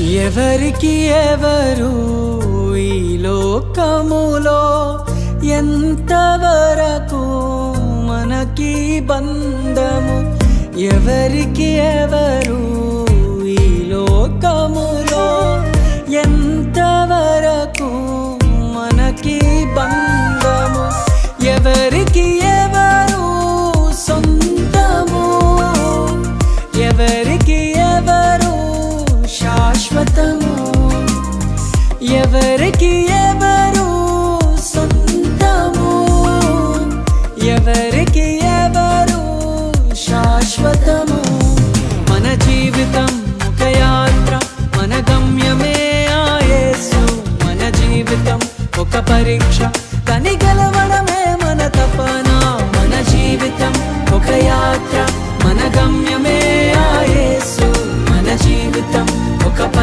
ఎవరికి ఎవరు ఈ లోకములో ఎంతవరకు మనకి బంధము? ఎవరికి ఎవరు ఈ లోకములో ఎంతవరకు మనకి బంధము? ఎవరికి ఎవరు సొంతము? ఎవరి శాశ్వతము ఎవరికి ఎవరు సొంతము ఎవరికి ఎవరు శాశ్వతము. మన జీవితం ఒక యాత్ర మన గమ్యమే ఆయేసు మన జీవితం ఒక పరీక్ష కనిగల